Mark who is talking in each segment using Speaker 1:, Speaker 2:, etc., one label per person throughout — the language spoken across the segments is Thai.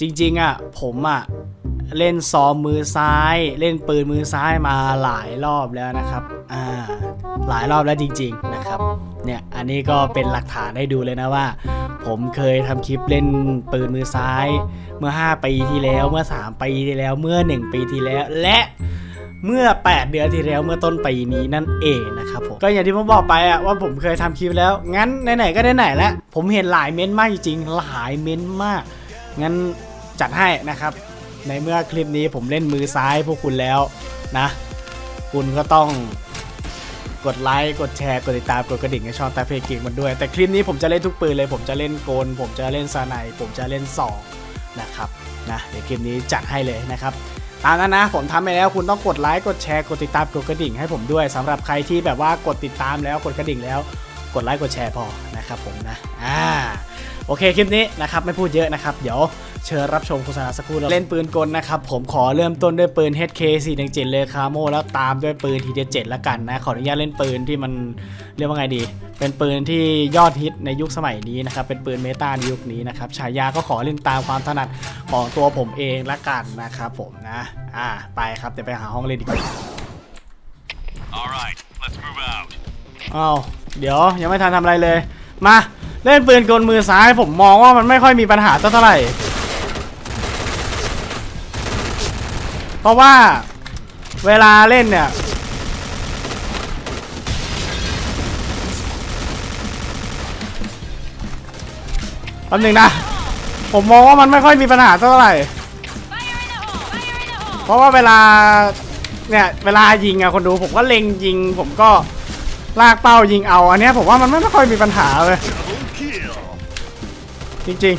Speaker 1: จริงๆอะผมอะเล่นซ้อมมือซ้าย เล่นปืนมือซ้ายมาหลายรอบแล้วนะครับอ่าหลายรอบแล้วจริง ๆนะครับเนี่ยอันนี้ก็เป็นหลักฐานให้ดูเลยนะว่า ผมเคยทำคลิปเล่นปืนมือซ้ายเมื่อ 5 ปีที่แล้วเมื่อ 3 ปีที่แล้วเมื่อ 1 ปีที่แล้วและเมื่อ 8 เดือนที่แล้วเมื่อต้นปีนี้นั่นเองนะครับผมก็อย่างที่ผมบอกไปอะว่าผมเคยทำคลิปแล้วงั้นไหนๆก็ไหนๆแล้วผมเห็นหลายเม้นต์มากจริงๆหลายเม้นต์มาก งั้นจัดให้นะครับ ในเมื่อคลิปนี้ผมเล่นมือซ้ายพวกคุณแล้วนะ คุณก็ต้องกดไลค์กดแชร์กดติดตามกดกระดิ่งให้ช่องตาเพกิกมันด้วย แต่คลิปนี้ผมจะเล่นทุกปืนเลย ผมจะเล่นโกน ผมจะเล่นซาไนผมจะเล่นสองนะครับนะเดี๋ยวคลิปนี้จัดให้เลยนะครับตามนั้นนะผมทำไปแล้วคุณต้องกดไลค์กดแชร์กดติดตามกดกระดิ่งให้ผมด้วยสำหรับใครที่แบบว่ากดติดตามแล้วกดกระดิ่งแล้ว กดไลค์กดแชร์พอนะครับผมนะอ่า โอเคคลิปนี้นะครับไม่พูดเยอะนะครับ เดี๋ยวเชิญรับชมโฆษณาสักครู่แล้วเล่นปืนกลนะครับ ผมขอเริ่มต้นด้วยปืน HK 417เลยคาโมแล้วตามด้วยปืน TD7 ละกันนะ ขออนุญาตเล่นปืนที่มันเรียกว่าไงดี เป็นปืนที่ยอดฮิตในยุคสมัยนี้นะครับ เป็นปืนเมตาในยุคนี้นะครับฉายาก็ขอเล่นตามความถนัดของตัวผมเองละกันนะครับผมนะอ่าไปครับเดี๋ยวไปหาห้องเล่นดีกว่า
Speaker 2: All right, let's move out.
Speaker 1: อ้าวเดี๋ยวยังไม่ทันทำอะไรเลยมา เล่นปืนกลมือซ้ายผมมองว่ามันไม่ค่อยมีปัญหาเท่าไหร่ เพราะว่าเวลาเล่นเนี่ยแป๊บหนึงนะ ผมมองว่ามันไม่ค่อยมีปัญหาเท่าไหร่ เพราะว่าเวลาเนี่ยเวลายิงอะคนดูผมก็เล็งยิง ผมก็ลากเป้ายิงเอาอันนี้ผมว่ามันไม่ค่อยมีปัญหาเลย จริง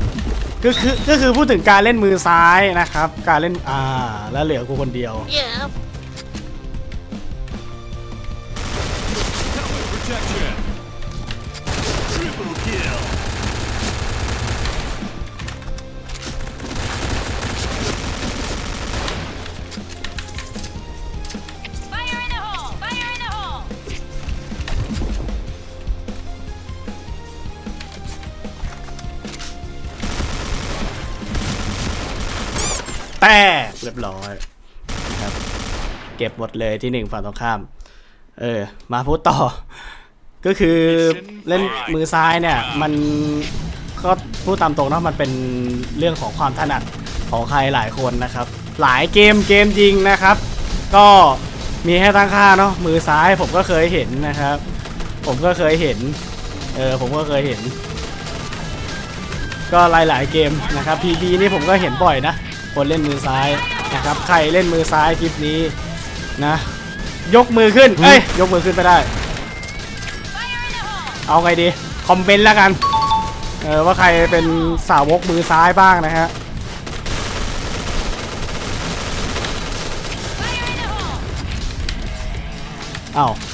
Speaker 1: ๆก็คือก็คือพูดถึงการเล่นมือซ้ายนะครับ การเล่นอ่าแล้วเหลือกูคนเดียว
Speaker 2: yeah.
Speaker 1: แต่เรียบร้อยนะครับเก็บหมดเลยที่หนึ่งฝั่งตรงข้าม เออ มาพูดต่อ ก็คือเล่นมือซ้ายเนี่ย มันก็พูดตามตรงเนาะมันเป็นเรื่องของความถนัดของใครหลายคนนะครับ หลายเกมเกมจริงนะครับ ก็มีให้ตั้งค่าเนาะมือซ้ายผมก็เคยเห็นนะครับ ผมก็เคยเห็น เออผมก็เคยเห็น ก็หลายๆเกมนะครับ PB นี่ผมก็เห็นบ่อยนะ คนเล่นมือซ้ายนะครับใครเล่นมือซ้ายคลิปนี้นะ ยกมือขึ้นเอ้ยยกมือขึ้นไปได้ เอาไงดีคอมเมนต์แล้วกันเออว่าใครเป็นสาวกมือซ้ายบ้างนะฮะเอ้า
Speaker 2: Headshot.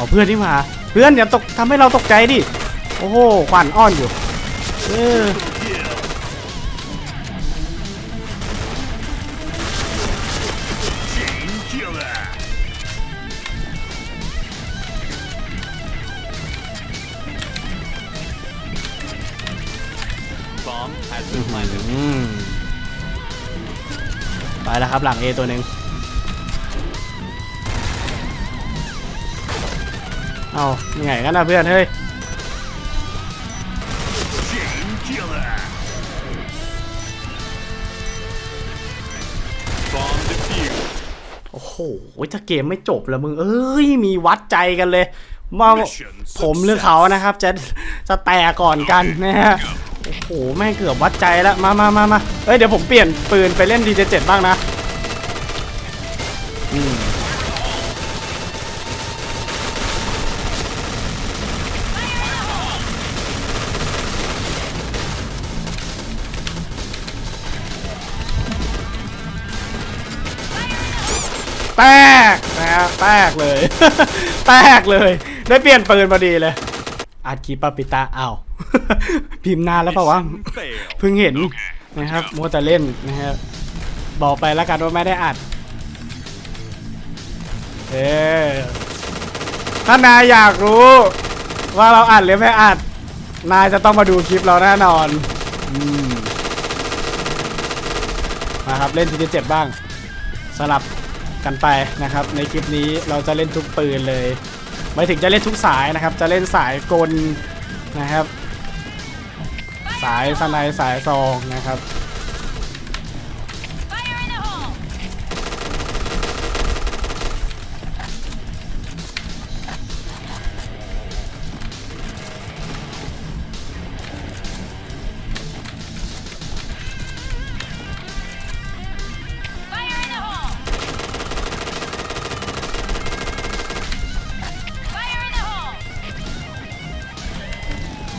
Speaker 1: เอาเพื่อนที่มา เพื่อนอย่าตกทำให้เราตกใจดิ โอ้โหขวัญอ้อนอยู่ เออ
Speaker 2: Kill. Chain killer.
Speaker 1: อืมไปแล้วครับหลัง A ตัวหนึ่ง เอายังไงกันนะเพื่อนเฮ้ยโอ้โหถ้าเกมไม่จบแล้วมึง เอ้ย มีวัดใจกันเลยมาผมหรือเขานะครับ จะจะแตกก่อนกันนะฮะโอ้โหแม่เกือบวัดใจแล้ว มามามามาเอ้ย เดี๋ยวผมเปลี่ยนปืนไปเล่นดีเจเจ็ดบ้างนะ แตกนะฮะแตกเลย แตกเลย ได้เปลี่ยนปืนพอดีเลยอัดคลิปปาปิตาอ้าวพิมพ์นานแล้วเปล่าวะ
Speaker 2: Fail.
Speaker 1: เพิ่งเห็นนะครับมัวแต่เล่นนะครับบอกไปแล้วกันว่าไม่ได้อัดเออถ้านายอยากรู้ว่าเราอัดหรือไม่อัด นายจะต้องมาดูคลิปเราแน่นอนอืมมาครับเล่นทีเจ็บบ้าง สลับ กันไปนะครับ ในคลิปนี้เราจะเล่นทุกปืนเลยไม่ถึงจะเล่นทุกสายนะครับ จะเล่นสายกลนะครับ สายสไนด์สายซองนะครับ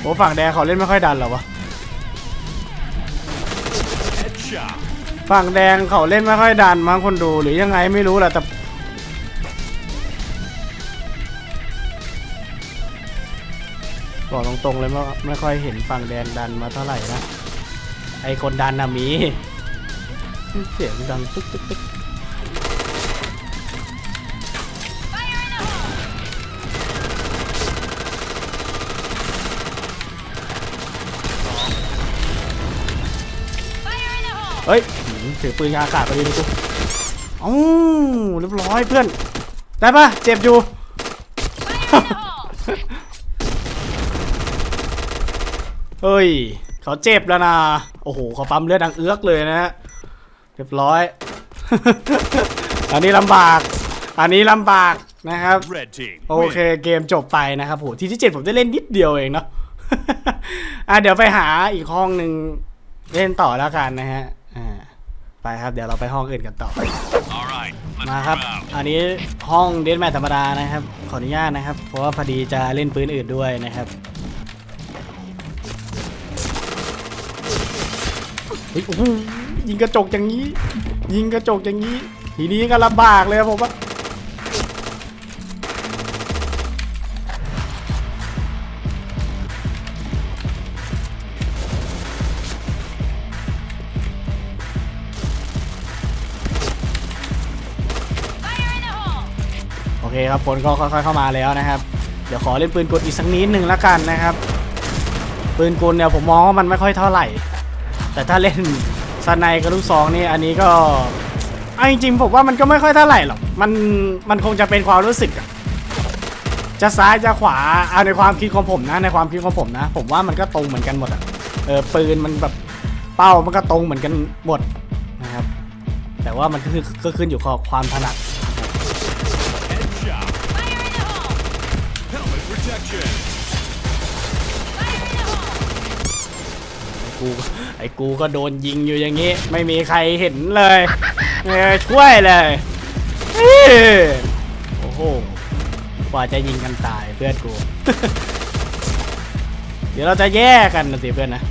Speaker 1: โอ้ฝั่งแดงเขาเล่นไม่ค่อยดันหรอวะฝั่งแดงเขาเล่นไม่ค่อยดันมั้งคนดูหรือยังไงไม่รู้แหละแต่บอกตรงๆเลยว่าไม่ค่อยเห็นฝั่งแดงดันมาเท่าไหร่นะไอคนดันน่ะมีเสียงดังตึ๊กตึ๊กตึ๊ก เฮ้ยหืมถือปืนยาอากาศไปดีดูกูเอ้าเรียบร้อยเพื่อน ได้ปะเจ็บอยู่
Speaker 3: Fire in the hole!
Speaker 1: เฮ้ย เขาเจ็บแล้วนะ โอ้โหเขาปั๊มเลือดดังเอื้อกเลยนะฮะ เรียบร้อย อันนี้ลำบาก อันนี้ลำบากนะครับ
Speaker 2: Red team.
Speaker 1: โอเคเกมจบไปนะครับโหทีที่เจ็ดผมได้เล่นนิดเดียวเองเนาะอะเดี๋ยวไปหาอีกห้องหนึ่งเล่นต่อแล้วกันนะฮะอ่า ไปครับเดี๋ยวเราไปห้องอื่นกันต่อ
Speaker 2: All right. Let's
Speaker 1: มาครับ
Speaker 2: move out.
Speaker 1: อันนี้ห้องเดนแมทธรรมดานะครับ ขออนุญาตนะครับ เพราะว่าพอดีจะเล่นปืนอื่นด้วยนะครับเฮ้ยโอ้โหยิงกระจกอย่างนี้ ยิงกระจกอย่างนี้ ทีนี้ก็ลำบากเลยครับผมว่า ครับคนก็ค่อยๆเข้ามาแล้วนะครับ เดี๋ยวขอเล่นปืนกลอีกสักนิดหนึ่งละกันนะครับ ปืนกลเนี่ยผมมองว่ามันไม่ค่อยเท่าไหร่ แต่ถ้าเล่นสไนกับลูกซองนี่อันนี้ก็เอาจริงๆผมว่ามันก็ไม่ค่อยเท่าไหร่หรอกมันมันคงจะเป็นความรู้สึกอะจะซ้ายจะขวาเอาในความคิดของผมนะในความคิดของผมนะ ผมว่ามันก็ตรงเหมือนกันหมดอะเออปืนมันแบบเป้ามันก็ตรงเหมือนกันหมดนะครับ แต่ว่ามันก็คือก็ขึ้นอยู่กับความถนัด กูไอ้กูก็โดนยิงอยู่อย่างนี้ไม่มีใครเห็นเลยไม่มีใครช่วยเลยโอ้โหกว่าจะยิงกันตายเพื่อนกู เดี๋ยวเราจะแยกกันนะสิเพื่อนนะ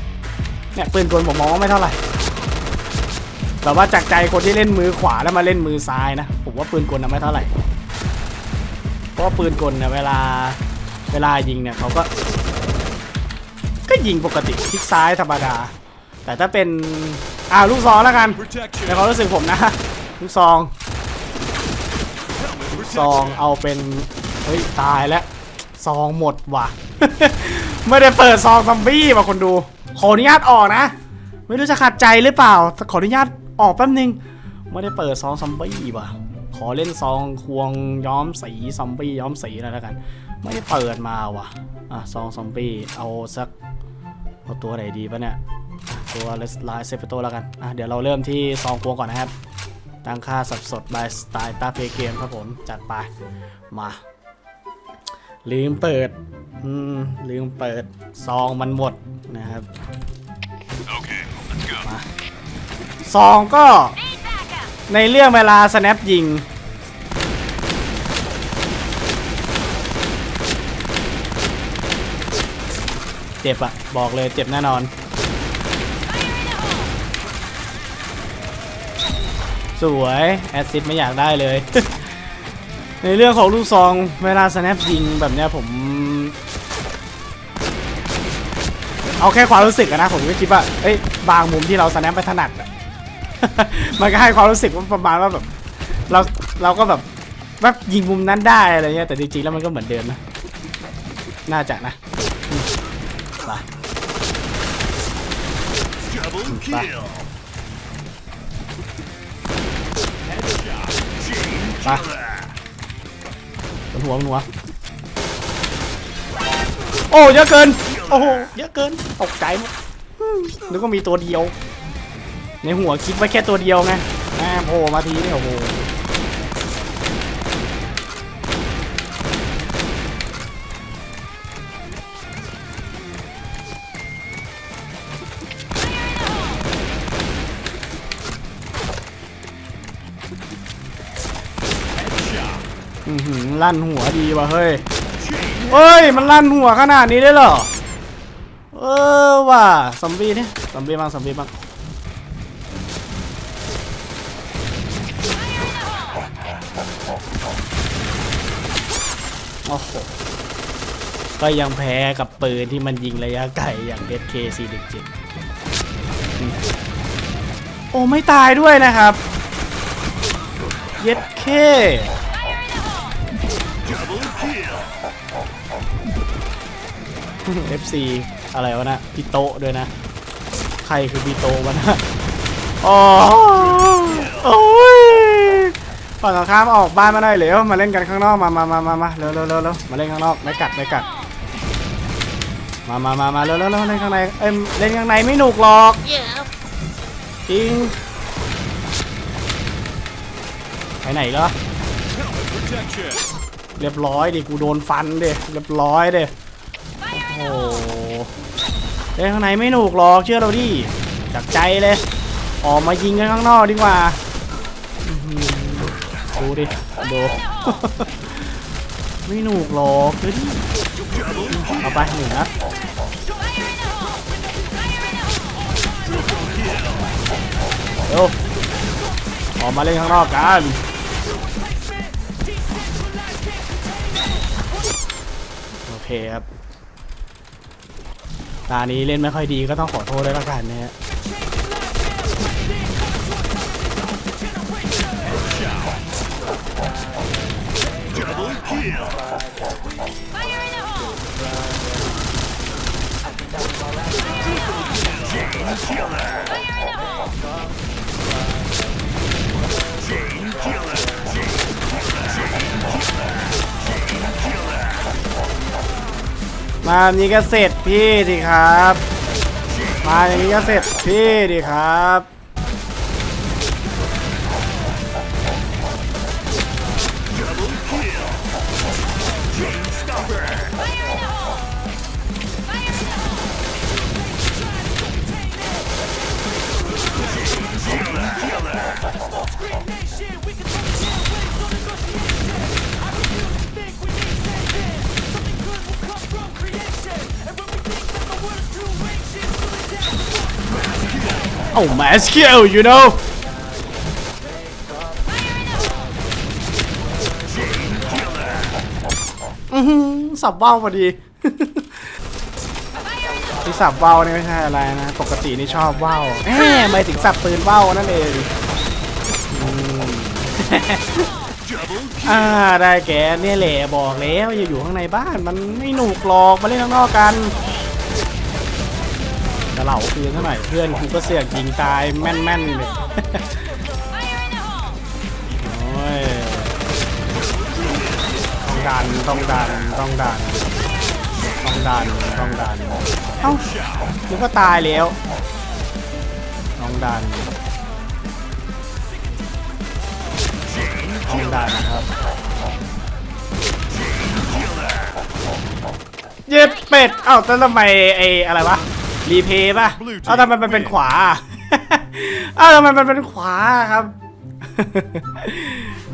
Speaker 1: เนี่ยปืนกลผมมองว่าไม่เท่าไหร่แต่ว่าจากใจคนที่เล่นมือขวาแล้วมาเล่นมือซ้ายนะผมว่าปืนกลนะไม่เท่าไหร่เพราะปืนกลเนี่ยเวลาเวลายิงเนี่ยเขาก็ ก็ยิงปกติคลิกซ้ายธรรมดา แต่ถ้าเป็นอ่าลูกซองแล้วกัน
Speaker 2: Protection.
Speaker 1: ในความรู้สึกผมนะลูกซอง
Speaker 2: Helmet
Speaker 1: ซอง
Speaker 2: protection.
Speaker 1: เอาเป็นเฮ้ยตายแล้วซองหมดว่ะ ไม่ได้เปิดซองซอมบี้ว่ะคนดู ขออนุญาตออกนะ ไม่รู้จะขัดใจหรือเปล่าแต่ขออนุญาตออกแป๊บนึง ไม่ได้เปิดซองซอมบี้ว่ะ ขอเล่นซองควงย้อมสีซอมบี้ย้อมสีอะไรแล้วกัน ไม่ได้เปิดมาว่ะอะซองซอมบี้เอาสัก เอาตัวไหนดีปะเนี่ย ตัวเลสไลเซฟโตแล้วกัน อะเดี๋ยวเราเริ่มที่ซองควงก่อนนะครับ ตั้งค่าสับสดบายสไตล์ตาเพเกมครับผม จัดไป มา ลืมเปิด อืม ลืมเปิด ซองมันหมดนะครับ
Speaker 2: Okay. Let's go.
Speaker 1: ซองก็ในเรื่องเวลา snap ยิงเจ็บอะ บอกเลยเจ็บแน่นอน สวย แอซิดไม่อยากได้เลย ในเรื่องของลูกซองเวลา snap ยิงแบบเนี้ยผม เอาแค่ความรู้สึกนะ ผมก็คิดว่าเอ้ยบางมุมที่เรา snap ไปถนัด มันก็ให้ความรู้สึกว่าประมาณว่าแบบเราเราก็แบบแบบยิงมุมนั้นได้อะไรเงี้ยแต่จริงๆแล้วมันก็เหมือนเดิมนะ น่าจะนะ ไปบนหัวบนหัว โอ้เยอะเกิน โอ้โหเยอะเกินตกใจหมดอืมนึกว่ามีตัวเดียว ในหัวคิดไว้แค่ตัวเดียวไงแม่โผล่มาทีนี่โอ้โห ลั่นหัวดีว่ะเฮ้ยเฮ้ย มันลั่นหัวขนาดนี้ได้เหรอ เออว่ะซอมบีเนี่ยซอมบีบ้างซอมบีบ้างโอ้โหก็ยังแพ้กับปืนที่มันยิงระยะไกลอย่าง SK417 โอ้ไม่ตายด้วยนะครับ เย็ดเค FC อะไรวะนะพี่โตด้วยนะ ใครคือพี่โตวะนะอ๋อโอ้ยฝั่งตรงข้ามออกบ้านมาได้เหลวมาเล่นกันข้างนอกมามามามามาเร็วเร็วเร็วเร็วมาเล่นข้างนอกไม่กัดไม่กัด มามามามาเร็วเร็วเร็วเล่นข้างในเอ้ยเล่นข้างในไม่หนุกหรอกจริงไปไหนเหรอเรียบร้อยดิกูโดนฟันดิเรียบร้อยดิ โอ้เล่นข้างในไม่หนุกหรอกเชื่อเราดิจากใจเลย ออกมายิงกันข้างนอกดีกว่าดูดิดูไม่หนุกหรอกเฮ้ยเอาไปหนึ่งนัดเร็วออกมาเล่นข้างนอกกันโอเคครับ ตานี้เล่นไม่ค่อยดีก็ต้องขอโทษด้วยละกันนะฮะ
Speaker 2: Double kill.
Speaker 3: Fire in the hole!
Speaker 1: มาอย่างนี้ก็เสร็จพี่ดิครับ มาอย่างนี้ก็เสร็จพี่ดิครับ Oh mass kill you know อื้อหือสับว่าพอดี ที่สับว่านี่ไม่ใช่อะไรนะ ปกตินี่ชอบว่าแหมหมายถึงสับปืนว่านั่นเองอืม อ่าได้แกเนี่ยแหละบอกแล้วอย่าอยู่ข้างในบ้านมันไม่หนุกหรอกมาเล่นข้างนอกกัน เหล่าคืนเท่าไหร่เพื่อนกูก็เสือกยิงตายแม่นๆเลยโอ้ยต้องดันต้องดันต้องดันต้องดันต้องดันเอ้านึกว่าตายแล้วต้องดันต้องดันครับเย็ดเป็ดเอ้าแต่ทำไมไอ้อะไรวะ รีเพย์ป่ะเอ้าทำไมมันเป็นขวาเอ้าทำไมมันเป็นขวาครับ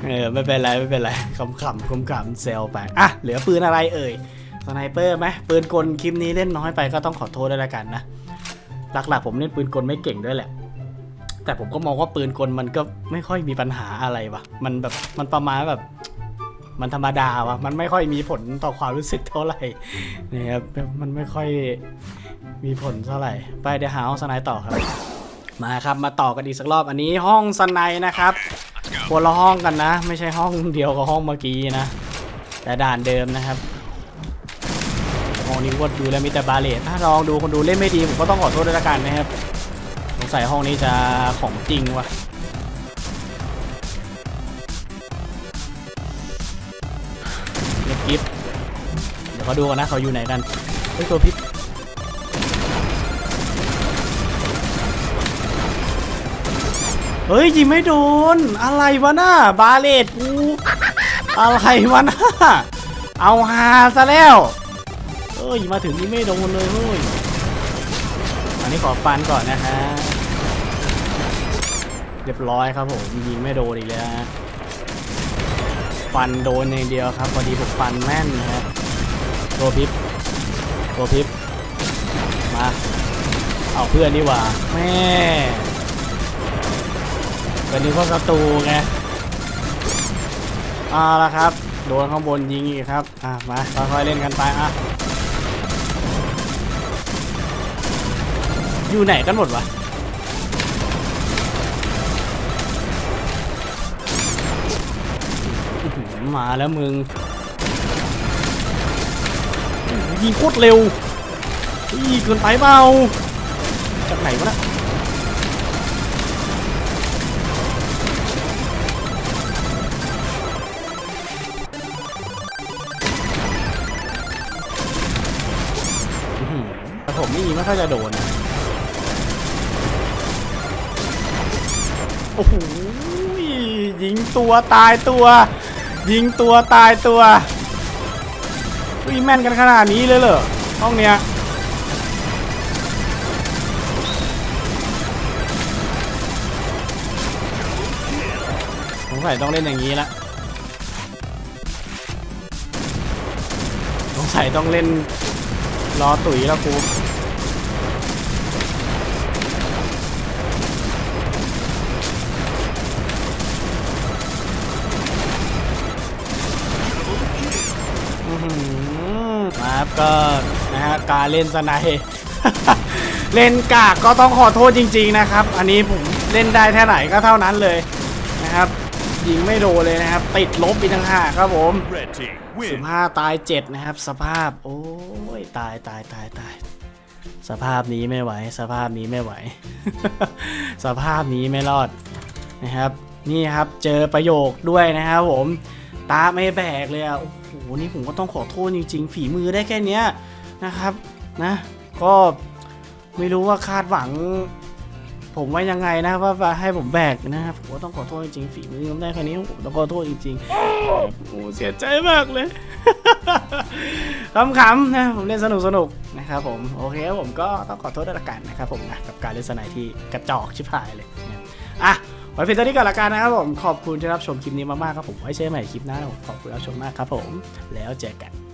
Speaker 1: เออไม่เป็นไรไม่เป็นไรขำขำขำขำเซลไป อะเหลือปืนอะไรเอ่ยสไนเปอร์ไหมปืนกลคลิปนี้เล่นน้อยไปก็ต้องขอโทษด้วยละกันนะ หลักๆ ผมเล่นปืนกลไม่เก่งด้วยแหละแต่ผมก็มองว่าปืนกลมันก็ไม่ค่อยมีปัญหาอะไรวะมันแบบมันประมาณแบบ มันธรรมดาวะมันไม่ค่อยมีผลต่อความรู้สึกเท่าไหร่นะครับมันไม่ค่อยมีผลเท่าไหร่ ไปเดี๋ยวหาห้องสไนต่อครับ มาครับมาต่อกันอีกสักรอบอันนี้ห้องสไนนะครับคนละห้องกันนะ ไม่ใช่ห้องเดียวกับห้องเมื่อกี้นะ แต่ด่านเดิมนะครับห้องนี้ก็ดูแล้วมีแต่บาเลตถ้าลองดูคนดูเล่นไม่ดีผมก็ต้องขอโทษด้วยละกันนะครับสงสัยห้องนี้จะของจริงว่ะ กิฟเดี๋ยวเขาดูกันนะเขาอยู่ไหนกันเฮ้ยตัวพิษเฮ้ยยิงไม่โดน อะไรวะน่าบาเลตกูอะไรวะน่าเอาฮาซะแล้วเอ้ยมาถึงนี่ไม่โดนเลยเฮ้ยอันนี้ขอฟันก่อนนะฮะเรียบร้อยครับผมยิงไม่โดนอีกแล้วฮะ ฟันโดนอย่างเดียวครับพอดีผมฟันแม่นนะครับตัวพิบตัวพิบมาเอาเพื่อนดีกว่าแม่ก็นึกว่าศัตรูไงเอาละครับ โดนข้างบนยิงอีกครับอะมาค่อยๆเล่นกันไปอะอยู่ไหนกันหมดวะ มาแล้วมึงยิงโคตรเร็วอีเกินไปเปล่าจากไหนวะนะผมนี่ยิงไม่ค่อยจะโดน โอ้โหยิงตัวตายตัว ยิงตัวตายตัวอุ้ยแม่นกันขนาดนี้เลยเหรอห้องเนี้ยสงสัยต้องเล่นอย่างนี้ละสงสัยต้องเล่นรอตุ๋ยแล้วกู อครับ ก็นะฮะการเล่นสไนป์เล่นกากก็ต้องขอโทษจริง ๆนะครับ อันนี้ผมเล่นได้แค่ไหนก็เท่านั้นเลยนะครับยิงไม่โดนเลยนะครับ ติดลบอีกต่างหากครับผม
Speaker 2: Red team
Speaker 1: สิบ
Speaker 2: win.
Speaker 1: ห้าตายเจ็ดนะครับ สภาพ โอ้ยตายตายตายตายสภาพนี้ไม่ไหว สภาพนี้ไม่ไหว สภาพนี้ไม่รอดนะครับ นี่ครับเจอประโยคด้วยนะครับผม ตาไม่แบกเลยอะโอ้โหนี่ผมก็ต้องขอโทษจริง ๆ ฝีมือได้แค่เนี้ยนะครับนะ ก็ไม่รู้ว่าคาดหวัง ผมว่ายังไงนะว่าให้ผมแบกนะครับผมก็ต้องขอโทษจริงๆฝีมือผมได้แค่นี้ผมต้องขอโทษจริงๆโอ้เสียใจมากเลยขำๆนะผมเล่นสนุกสนุกๆนะครับผมโอเคผมก็ต้องขอโทษด้วยละกันนะครับผมนะกับการเล่นสไนด์ที่กระจอกชิบหายเลยอะ ไว้เพียงเท่านี้ก่อนละกันนะครับผม ขอบคุณที่รับชมคลิปนี้มากๆครับผม ไว้เจอกันใหม่คลิปหน้าขอบคุณรับชมมากครับผม แล้วเจอกัน